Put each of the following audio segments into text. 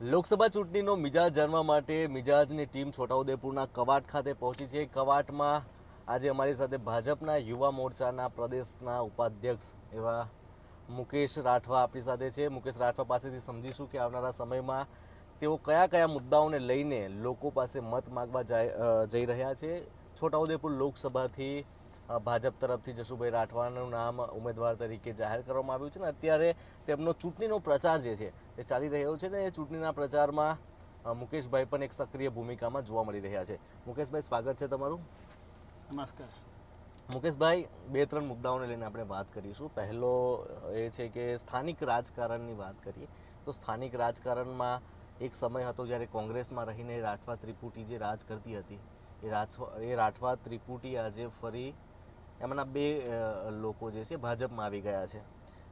લોકસભા ચૂંટણીનો મિજાજ જાણવા માટે મિજાજની ટીમ છોટાઉદેપુરના કવાટ ખાતે પહોંચી છે. કવાટમાં આજે અમારી સાથે ભાજપના યુવા મોરચાના પ્રદેશના ઉપાધ્યક્ષ એવા મુકેશ રાઠવા આપણી સાથે છે. મુકેશ રાઠવા પાસેથી સમજીશું કે આવનારા સમયમાં તેઓ કયા કયા મુદ્દાઓને લઈને લોકો પાસે મત માગવા જઈ રહ્યા છે. છોટાઉદેપુર લોકસભાથી ભાજપ તરફથી જશુભાઈ રાઠવાનું નામ ઉમેદવાર તરીકે જાહેર કરવામાં આવ્યું છે ને અત્યારે તેમનો ચૂંટણીનો પ્રચાર જે છે એ ચાલી રહ્યો છે ને એ ચૂંટણીના પ્રચારમાં મુકેશભાઈ પણ એક સક્રિય ભૂમિકામાં જોવા મળી રહ્યા છે. મુકેશભાઈ સ્વાગત છે તમારું. નમસ્કાર. મુકેશભાઈ બે ત્રણ મુદ્દાઓને લઈને આપણે વાત કરીશું. પહેલો એ છે કે સ્થાનિક રાજકારણની વાત કરીએ તો સ્થાનિક રાજકારણમાં એક સમય હતો જ્યારે કોંગ્રેસમાં રહીને રાઠવા ત્રિપુટી જે રાજ કરતી હતી એ રાઠવા એ રાઠવા ત્રિપુટી આજે ફરી એમના બે લોકો જે છે ભાજપમાં આવી ગયા છે.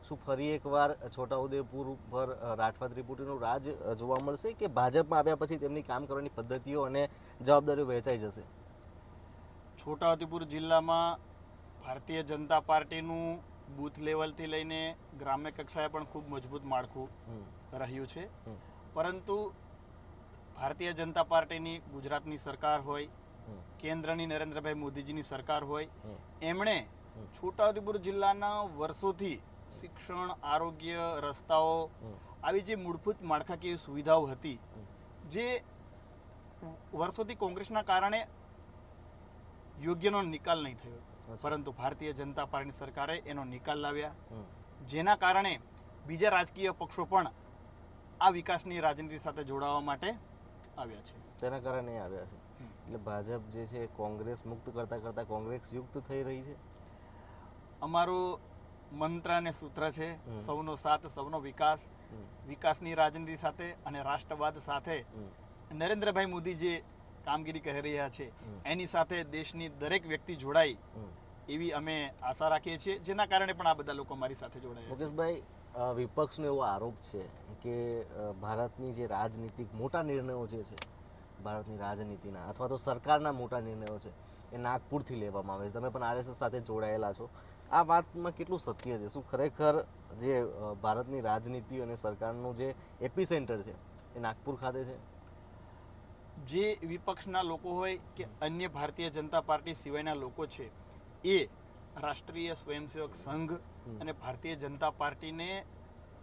શું ફરી એકવાર છોટાઉદેપુર પર અ, રાઠવા ત્રિપુટીનું રાજ જોવા મળશે કે ભાજપમાં આવ્યા પછી તેમની કામ કરવાની પદ્ધતિઓ અને જવાબદારીઓ વહેંચાઈ જશે? છોટાઉદેપુર જિલ્લામાં ભારતીય જનતા પાર્ટીનું બૂથ લેવલથી લઈને ગ્રામ્ય કક્ષાએ પણ ખૂબ મજબૂત માળખું રહ્યું છે. પરંતુ ભારતીય જનતા પાર્ટીની ગુજરાતની સરકાર હોય કેન્દ્રની નરેન્દ્રભાઈ મોદીજીની સરકાર હોય એમણે છોટાઉદેપુર જિલ્લાના વર્ષોથી શિક્ષણ આરોગ્ય રસ્તાઓ આવી જે મૂળભૂત માળખાકીય સુવિધાઓ હતી જે વર્ષોથી કોંગ્રેસના કારણે યોગ્યનો નિકાલ નહીં થયો. પરંતુ ભારતીય જનતા પાર્ટીની સરકારે એનો નિકાલ લાવ્યા. જેના કારણે બીજા રાજકીય પક્ષો પણ આ વિકાસની રાજનીતિ સાથે જોડાવા માટે આવ્યા છે. તેના કારણે આવ્યા છે. એટલે ભાજપ જે છે કોંગ્રેસ મુક્ત કરતા કરતા કોંગ્રેસ યુક્ત થઈ રહી છે? અમારું મંત્ર અને સૂત્ર છે સૌનો સાથ સૌનો વિકાસ વિકાસની રાજનીતિ સાથે અને રાષ્ટ્રવાદ સાથે. નરેન્દ્રભાઈ મોદી જે કામગીરી કરી રહ્યા છે એની સાથે દેશની દરેક વ્યક્તિ જોડાય એવી અમે આશા રાખીએ છીએ જેના કારણે પણ આ બધા લોકો અમારી સાથે જોડાયા મુકેશભાઈ વિપક્ષનો એવો આરોપ છે કે ભારતની જે રાજનીતિક મોટા નિર્ણયો જે છે, ભારતની રાજનીતિના અથવા તો સરકારના મોટા નિર્ણયો છે, એ નાગપુરથી લેવામાં આવે છે. તમે પણ આરએસએસ સાથે જોડાયેલા છો. આ વાતમાં કેટલું સત્ય છે? શું ખરેખર જે ભારતની રાજનીતિ અને સરકારનું જે એપી સેન્ટર છે, એ નાગપુર ખાતે છે? જે વિપક્ષના લોકો હોય કે અન્ય ભારતીય જનતા પાર્ટી સિવાયના લોકો છે, એ રાષ્ટ્રીય સ્વયંસેવક સંઘ. અને ભારતીય જનતા પાર્ટીને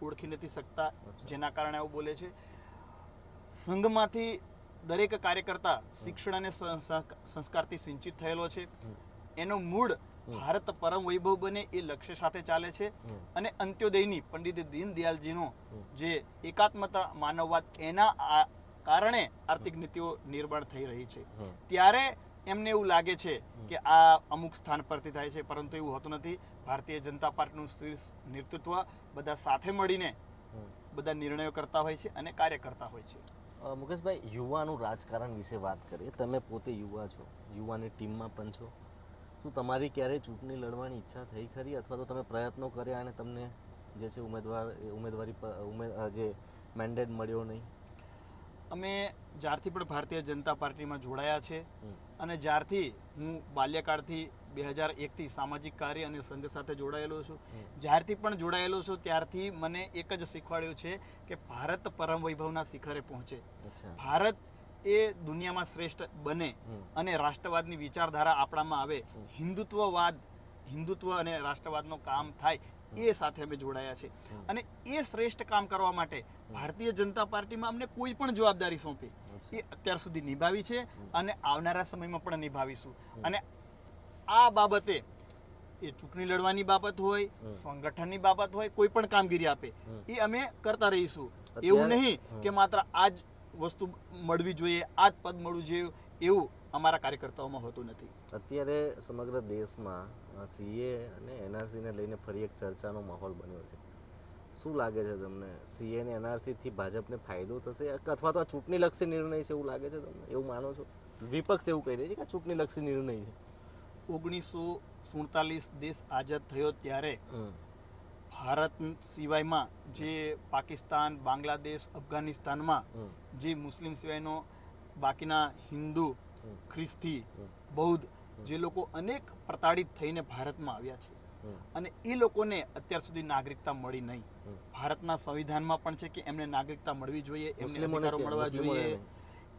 ઓળખી નથી શકતા. જેના કારણે આવું બોલે છે. સંઘમાંથી દરેક કાર્યકર્તા શિક્ષણ અને સંસ્કારથી સિંચિત થયેલો છે. એનો મૂળ ભારત પરમ વૈભવ બને એ લક્ષ્ય સાથે ચાલે છે. અને અંત્યોદયની પંડિત દીનદયાલજીનો જે એકાત્મતા માનવવાદ એના કારણે આર્થિક નીતિઓ નિર્માણ થઈ રહી છે. ત્યારે એમને એવું લાગે છે કે આ અમુક સ્થાન પરથી થાય છે પરંતુ એવું હોતું નથી. ભારતીય જનતા પાર્ટીનું નેતૃત્વ બધા સાથે મળીને બધા નિર્ણયો કરતા હોય છે અને કાર્ય કરતા હોય છે. મુકેશભાઈ યુવાનું રાજકારણ વિશે વાત કરીએ. તમે પોતે યુવા છો. યુવાની ટીમમાં પણ છો. શું તમારી ક્યારેય ચૂંટણી લડવાની ઈચ્છા થઈ ખરી? અથવા તો તમે પ્રયત્નો કર્યા અને તમને જે છે ઉમેદવાર ઉમેદવારી જે મેન્ડેટ મળ્યો નહીં? અમે જ્યારથી પણ ભારતીય જનતા પાર્ટીમાં જોડાયા છે અને જ્યારથી હું બાલ્યકાળથી બે હજાર એકથી સામાજિક કાર્ય અને સંઘ સાથે જોડાયેલો છું. જ્યારથી પણ જોડાયેલો છું ત્યારથી મને એક જ શીખવાડ્યું છે કે ભારત પરમ વૈભવના શિખરે પહોંચે. ભારત એ દુનિયામાં શ્રેષ્ઠ બને અને રાષ્ટ્રવાદની વિચારધારા આપણામાં આવે. હિન્દુત્વવાદ હિન્દુત્વ અને રાષ્ટ્રવાદનું કામ થાય એ સાથે અમે જોડાયા છે. અને એ શ્રેષ્ઠ કામ કરવા માટે ભારતીય જનતા પાર્ટીમાં અમને કોઈ પણ જવાબદારી સોંપી એ અત્યાર સુધી નિભાવી છે અને આવનારા સમયમાં પણ નિભાવીશું. અને આ બાબતે એ ચૂંટણી લડવાની બાબત હોય સંગઠનની બાબત હોય કોઈ પણ કામગીરી આપે એ અમે કરતા રહીશું. એવું નહીં કે માત્ર આ જ વસ્તુ મળવી જોઈએ આ જ પદ મળવું જોઈએ એવું અમારા કાર્યકર્તાઓમાં હોતું નથી. અત્યારે સમગ્ર દેશમાં સીએ અને એનઆરસીને લઈને ફરી એક ચર્ચાનો માહોલ બન્યો છે. શું લાગે છે તમને? સીએ અને એનઆરસીથી ભાજપને ફાયદો થશે? અથવા તો આ ચૂંટણીલક્ષી નિર્ણય છે એવું લાગે છે તમને? એવું માનો છો? વિપક્ષ એવું કહી રહી છે કે ચૂંટણીલક્ષી નિર્ણય છે. ઓગણીસો સુડતાલીસ દેશ આઝાદ થયો ત્યારે ભારત સિવાયમાં જે પાકિસ્તાન બાંગ્લાદેશ અફઘાનિસ્તાનમાં જે મુસ્લિમ સિવાયનો બાકીના હિન્દુ. ખ્રિસ્તી બૌદ્ધ જે લોકો અનેક પ્રતાડિત થઈને ભારતમાં આવ્યા છે. અને એ લોકોને અત્યાર સુધી નાગરિકતા મળી નહીં. ભારતના સંવિધાનમાં પણ છે કે એમને નાગરિકતા મળવી જોઈએ એમને અધિકારો મળવા જોઈએ.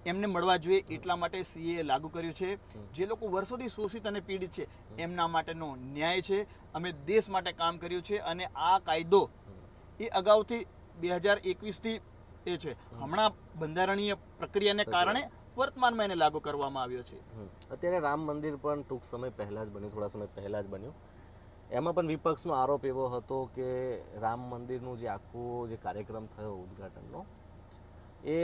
એમને મળવા જોઈએ એટલા માટે સીએ લાગુ કર્યું છે. જે લોકો વર્ષોથી શોષિત અને પીડિત છે એમના માટેનો ન્યાય છે. અમે દેશ માટે કામ કર્યું છે અને આ કાયદો એ અગાઉથી બે હજાર એકવીસથી એ છે. હમણાં બંધારણીય પ્રક્રિયાને કારણે વર્તમાનમાં એને લાગુ કરવામાં આવ્યો છે. અત્યારે રામ મંદિર પણ ટૂંક સમય પહેલા જ બન્યું થોડા સમય પહેલા જ બન્યું. એમાં પણ વિપક્ષનો આરોપ એવો હતો કે રામ મંદિરનું જે આખું જે કાર્યક્રમ થયો ઉદ્ઘાટનનો એ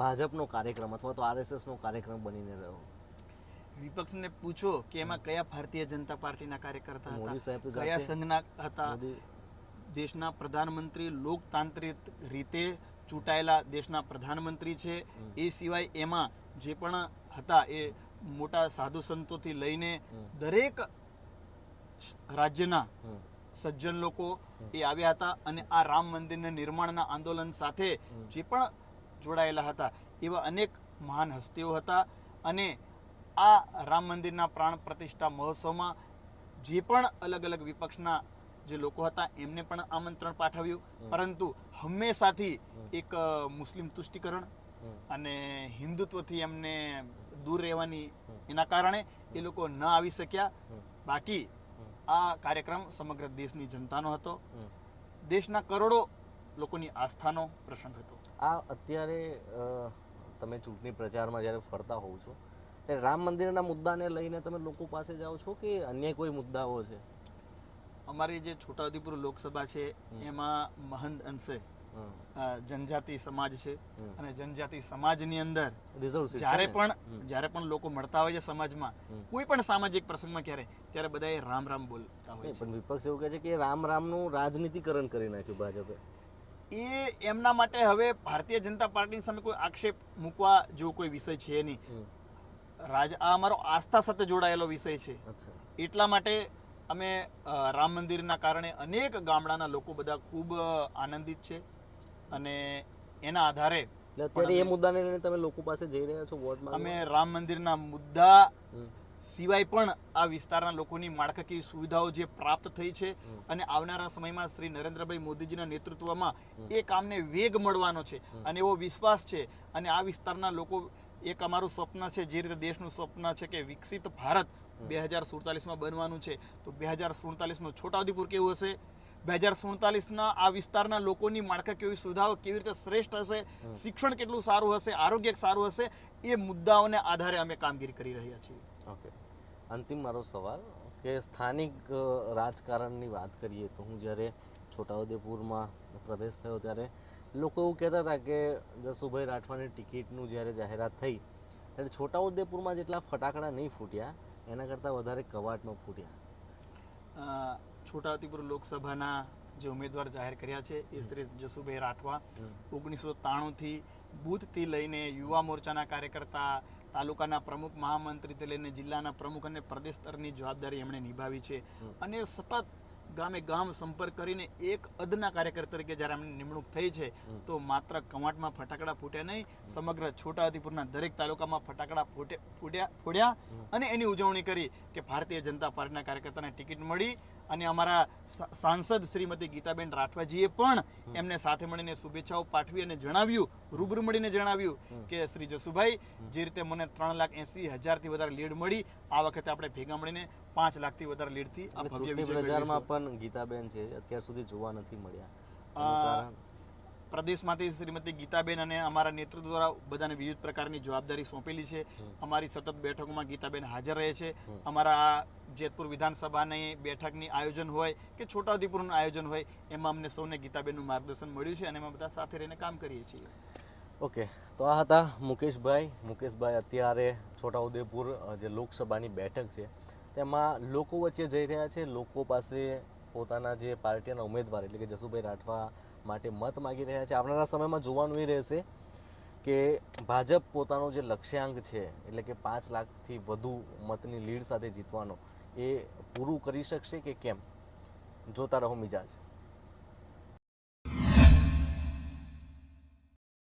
ભાજપનો કાર્યક્રમ અથવા તો આરએસએસનો કાર્યક્રમ બનીને રહ્યો. વિપક્ષને પૂછો કે એમાં કયા ભારતીય જનતા પાર્ટીના કાર્યકર્તા મોદી હતા કયા સંઘના હતા દેશના પ્રધાનમંત્રી લોકતાંત્રિક રીતે ચૂંટાયેલા દેશના પ્રધાનમંત્રી છે. એ સિવાય એમાં જે પણ હતા એ મોટા સાધુ સંતોથી લઈને દરેક રાજ્યના સજ્જન લોકો એ આવ્યા હતા અને આ રામ મંદિરના નિર્માણના આંદોલન સાથે જે પણ જોડાયેલા હતા એવા અનેક મહાન હસ્તીઓ હતા અને આ રામ મંદિરના પ્રાણ પ્રતિષ્ઠા મહોત્સવમાં જે પણ અલગ અલગ વિપક્ષના જે લોકો હતા એમને પણ આમંત્રણ પાઠવ્યું. પરંતુ હંમેશાથી એક મુસ્લિમ તુષ્ટિકરણ. અને હિન્દુત્વથી એમને દૂર રહેવાની એના કારણે એ લોકો ન આવી શક્યા. બાકી આ કાર્યક્રમ સમગ્ર દેશની જનતાનો હતો. દેશના કરોડો લોકોની આસ્થાનો પ્રસંગ હતો. આ અત્યારે તમે ચૂંટણી પ્રચારમાં જ્યારે ફરતા હોવ છો ત્યારે રામ મંદિરના મુદ્દાને લઈને તમે લોકો પાસે જાઓ છો કે અન્ય કોઈ મુદ્દાઓ છે? અમારી જે છોટાઉદેપુર લોકસભા છે એમાં મહંત અંશે જનજાતિ સમાજ છે અને જનજાતિ સમાજની અંદર જ્યારે પણ જ્યારે પણ લોકો મળતા હોય છે સમાજમાં કોઈ પણ સામાજિક પ્રસંગમાં ક્યારે ત્યારે બધાએ રામ રામ બોલતા હોય છે. પણ વિપક્ષ એવું કહે છે કે રામ રામનું રાજનીતિકરણ કરી નાખ્યું ભાજપે. એ એમના માટે હવે ભારતીય જનતા પાર્ટીની સામે કોઈ આક્ષેપ મૂકવા જેવો કોઈ વિષય છે નહીં. રાજ આ અમારો આસ્થા સાથે જોડાયેલો વિષય છે. એટલા માટે અમે રામ મંદિરના કારણે અનેક ગામડાના લોકો બધા ખૂબ આનંદિત છે. અને એના આધારે અત્યારે એ મુદ્દાને લઈને તમે લોકો પાસે જઈ રહ્યા છો વોર્ડમાં અમે રામ મંદિરના મુદ્દા સિવાય પણ આ વિસ્તારના લોકોની માળખાકીય સુવિધાઓ જે પ્રાપ્ત થઈ છે અને આવનારા સમયમાં શ્રી નરેન્દ્રભાઈ મોદીજીના નેતૃત્વમાં એ કામને વેગ મળવાનો છે અને એવો વિશ્વાસ છે. અને આ વિસ્તારના લોકો એક અમારું સ્વપ્ન છે જે રીતે દેશનું સ્વપ્ન છે કે વિકસિત ભારત બે હજાર સુડતાલીસમાં બનવાનું છે. તો બે હજાર સુડતાલીસનું છોટાઉદેપુર કેવું હશે? બે હજાર સુડતાલીસના આ વિસ્તારના લોકોની માળખાકીય સુવિધાઓ કેવી રીતે શ્રેષ્ઠ હશે શિક્ષણ કેટલું સારું હશે આરોગ્ય સારું હશે એ મુદ્દાઓને આધારે અમે કામગીરી કરી રહ્યા છીએ. ઓકે. અંતિમ મારો સવાલ કે સ્થાનિક રાજકારણની વાત કરીએ તો હું જ્યારે છોટાઉદેપુરમાં પ્રવેશ થયો ત્યારે લોકો એવું કહેતા હતા કે જસુભાઈ રાઠવાની ટિકિટનું જ્યારે જાહેરાત થઈ ત્યારે છોટાઉદેપુરમાં જેટલા ફટાકડા નહીં ફૂટ્યા એના કરતાં વધારે કવાટમાં ફૂટ્યા. છોટાઉદેપુર લોકસભાના જે ઉમેદવાર જાહેર કર્યા છે એ શ્રી જસુભાઈ રાઠવા ઓગણીસો ત્રાણુંથી બૂથથી લઈને યુવા મોરચાના કાર્યકર્તા તાલુકાના પ્રમુખ મહામંત્રીથી લઈને જિલ્લાના પ્રમુખ અને પ્રદેશ સ્તરની જવાબદારી એમણે નિભાવી છે. અને સતત ગામે ગામ સંપર્ક કરીને એક અદના કાર્યકર તરીકે જ્યારે એમની નિમણૂક થઈ છે તો માત્ર કમાટમાં ફટાકડા ફૂટ્યા નહીં સમગ્ર છોટાઉદેપુરના દરેક તાલુકામાં ફટાકડા ફૂટે ફૂટ્યા ફોડ્યા અને એની ઉજવણી કરી કે ભારતીય જનતા પાર્ટીના કાર્યકર્તાને ટિકિટ મળી અને અમારા સાંસદ શ્રીમતી ગીતાબેન રાઠવાજીએ પણ એમને સાથે મળીને શુભેચ્છાઓ પાઠવી અને જણાવ્યું રૂબરૂ મળીને જણાવ્યું કે શ્રી જસુભાઈ જે રીતે મને ત્રણ લાખ એસી હજારથી વધારે લીડ મળી આ વખતે આપણે ભેગા મળીને પાંચ લાખથી વધારે લીડથી મેળવીશું. પણ ગીતાબેન છે અત્યાર સુધી જોવા નથી મળ્યા. પ્રદેશમાંથી શ્રીમતી ગીતાબેન અને અમારા નેતૃત્વ દ્વારા બધાને વિવિધ પ્રકારની જવાબદારી સોંપેલી છે. અમારી સતત બેઠકોમાં ગીતાબેન હાજર રહે છે. અમારા આ જેતપુર વિધાનસભાની બેઠકની આયોજન હોય કે છોટાઉદેપુરનું આયોજન હોય એમાં અમને સૌને ગીતાબેનનું માર્ગદર્શન મળ્યું છે અને અમે બધા સાથે રહીને કામ કરીએ છીએ. ઓકે તો આ હતા મુકેશભાઈ. મુકેશભાઈ અત્યારે છોટાઉદેપુર જે લોકસભાની બેઠક છે તેમાં લોકો વચ્ચે જઈ રહ્યા છે. લોકો પાસે પોતાના જે પાર્ટીના ઉમેદવાર એટલે કે જસુભાઈ રાઠવા માટે મત માગી રહ્યા છે. આવનારા સમયમાં જોવાનું એ રહેશે કે ભાજપ પોતાનો જે લક્ષ્યાંક છે, એટલે કે પાંચ લાખથી વધુ મતની લીડ સાથે જીતવાનો, એ પૂરું કરી શકશે કે કેમ? જોતા રહો મિજાજ.